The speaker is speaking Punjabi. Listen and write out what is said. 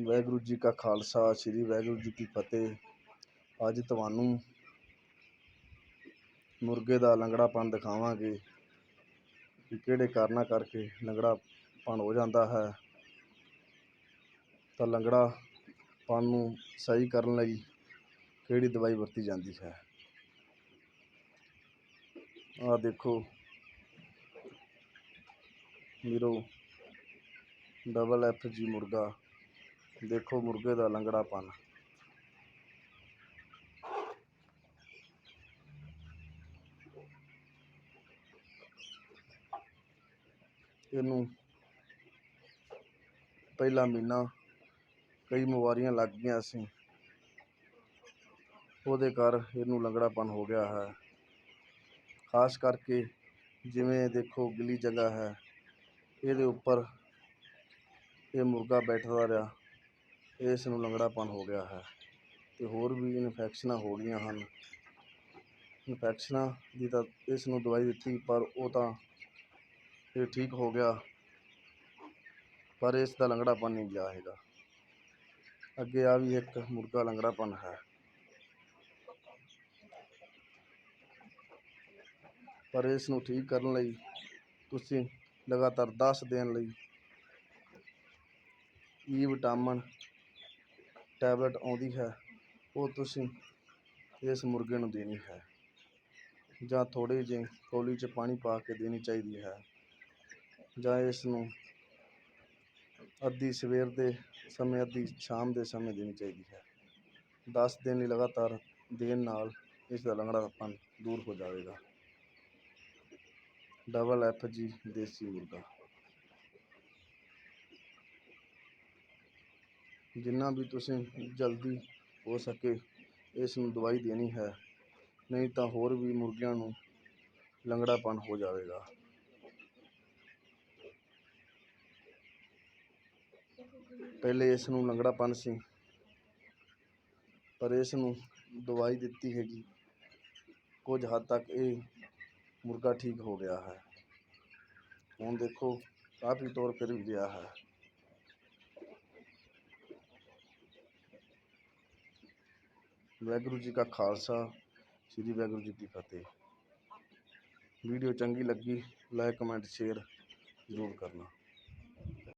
ਵਾਹਿਗੁਰੂ ਜੀ ਕਾ ਖਾਲਸਾ, ਸ੍ਰੀ ਵਾਹਿਗੁਰੂ ਜੀ ਕੀ ਫਤਿਹ। ਅੱਜ ਤੁਹਾਨੂੰ ਮੁਰਗੇ ਦਾ ਲੰਗੜਾਪਣ ਦਿਖਾਵਾਂਗੇ ਕਿ ਕਿਹੜੇ ਕਾਰਨਾਂ ਕਰਕੇ ਲੰਗੜਾਪਣ ਹੋ ਜਾਂਦਾ ਹੈ। ਤਾਂ ਲੰਗੜਾਪਣ ਨੂੰ ਸਹੀ ਕਰਨ ਲਈ ਕਿਹੜੀ ਦਵਾਈ ਵਰਤੀ ਜਾਂਦੀ ਹੈ? ਆਹ ਦੇਖੋ। ਵੀਰੋ ਡਬਲ ਐਫ ਜੀ ਮੁਰਗਾ। ਦੇਖੋ ਮੁਰਗੇ ਦਾ ਲੰਗੜਾਪਨ। ਇਹਨੂੰ ਪਹਿਲਾ ਮਹੀਨਾ ਕਈ ਬਿਮਾਰੀਆਂ ਲੱਗ ਗਈਆਂ ਸੀ। ਉਹਦੇ ਕਰ ਇਹਨੂੰ ਲੰਗੜਾਪਨ ਹੋ ਗਿਆ ਹੈ। ਖਾਸ ਕਰਕੇ ਜਿਵੇਂ ਦੇਖੋ ਗਿੱਲੀ ਜਗ੍ਹਾ ਹੈ, ਇਹਦੇ ਉੱਪਰ ਇਹ ਮੁਰਗਾ ਬੈਠਦਾ ਰਿਹਾ। ਇਸ ਨੂੰ ਲੰਗੜਾਪਨ ਹੋ ਗਿਆ ਹੈ ਅਤੇ ਹੋਰ ਵੀ ਇਨਫੈਕਸ਼ਨਾਂ ਹੋ ਗਈਆਂ ਹਨ। ਇਨਫੈਕਸ਼ਨਾਂ ਦੀ ਤਾਂ ਇਸ ਨੂੰ ਦਵਾਈ ਦਿੱਤੀ, ਪਰ ਉਹ ਤਾਂ ਇਹ ਠੀਕ ਹੋ ਗਿਆ। ਪਰ ਇਸ ਦਾ ਲੰਗੜਾਪਨ ਨਹੀਂ ਗਿਆ ਹੈਗਾ। ਅੱਗੇ ਆ ਵੀ ਇੱਕ ਮੁਰਗਾ ਲੰਗੜਾਪਨ ਹੈ। ਪਰ ਇਸ ਨੂੰ ਠੀਕ ਕਰਨ ਲਈ ਤੁਸੀਂ ਲਗਾਤਾਰ 10 ਦਿਨ ਲਈ ਈ ਵਿਟਾਮਿਨ ਟੈਬਲੇਟ ਆਉਂਦੀ ਹੈ, ਉਹ ਤੁਸੀਂ ਇਸ ਮੁਰਗੇ ਨੂੰ ਦੇਣੀ ਹੈ ਜਾਂ ਥੋੜ੍ਹੀ ਜਿਹੀ ਕੌਲੀ 'ਚ ਪਾਣੀ ਪਾ ਕੇ ਦੇਣੀ ਚਾਹੀਦੀ ਹੈ ਜਾਂ ਇਸ ਨੂੰ ਅੱਧੀ ਸਵੇਰ ਦੇ ਸਮੇਂ, ਅੱਧੀ ਸ਼ਾਮ ਦੇ ਸਮੇਂ ਦੇਣੀ ਚਾਹੀਦੀ ਹੈ। 10 ਦਿਨ ਲਈ ਲਗਾਤਾਰ ਦੇਣ ਨਾਲ ਇਸ ਦਾ ਲੰਗੜਾਪਨ ਦੂਰ ਹੋ ਜਾਵੇਗਾ। ਡਬਲ ਐਫ ਜੀ ਦੇਸੀ ਮੁਰਗਾ। ਜਿੰਨਾ ਵੀ ਤੁਸੀਂ ਜਲਦੀ ਹੋ ਸਕੇ ਇਸ ਨੂੰ ਦਵਾਈ ਦੇਣੀ ਹੈ, ਨਹੀਂ ਤਾਂ ਹੋਰ ਵੀ ਮੁਰਗਿਆਂ ਨੂੰ ਲੰਗੜਾਪਨ ਹੋ ਜਾਵੇਗਾ। ਪਹਿਲੇ ਇਸ ਨੂੰ ਲੰਗੜਾਪਨ ਸੀ, ਪਰ ਇਸ ਨੂੰ ਦਵਾਈ ਦਿੱਤੀ ਹੈਗੀ। ਕੁਝ ਹੱਦ ਤੱਕ ਇਹ ਮੁਰਗਾ ਠੀਕ ਹੋ ਗਿਆ ਹੈ। ਹੁਣ ਦੇਖੋ, ਕਾਫੀ ਤੌਰ ਫਿਰ ਵੀ ਗਿਆ ਹੈ। ਵਾਹਿਗੁਰੂ ਜੀ ਕਾ ਖਾਲਸਾ, ਸ੍ਰੀ ਵਾਹਿਗੁਰੂ ਜੀ ਕੀ ਫਤਿਹ। ਵੀਡੀਓ ਚੰਗੀ ਲੱਗੀ, ਲਾਈਕ, ਕਮੈਂਟ, ਸ਼ੇਅਰ ਜ਼ਰੂਰ ਕਰਨਾ।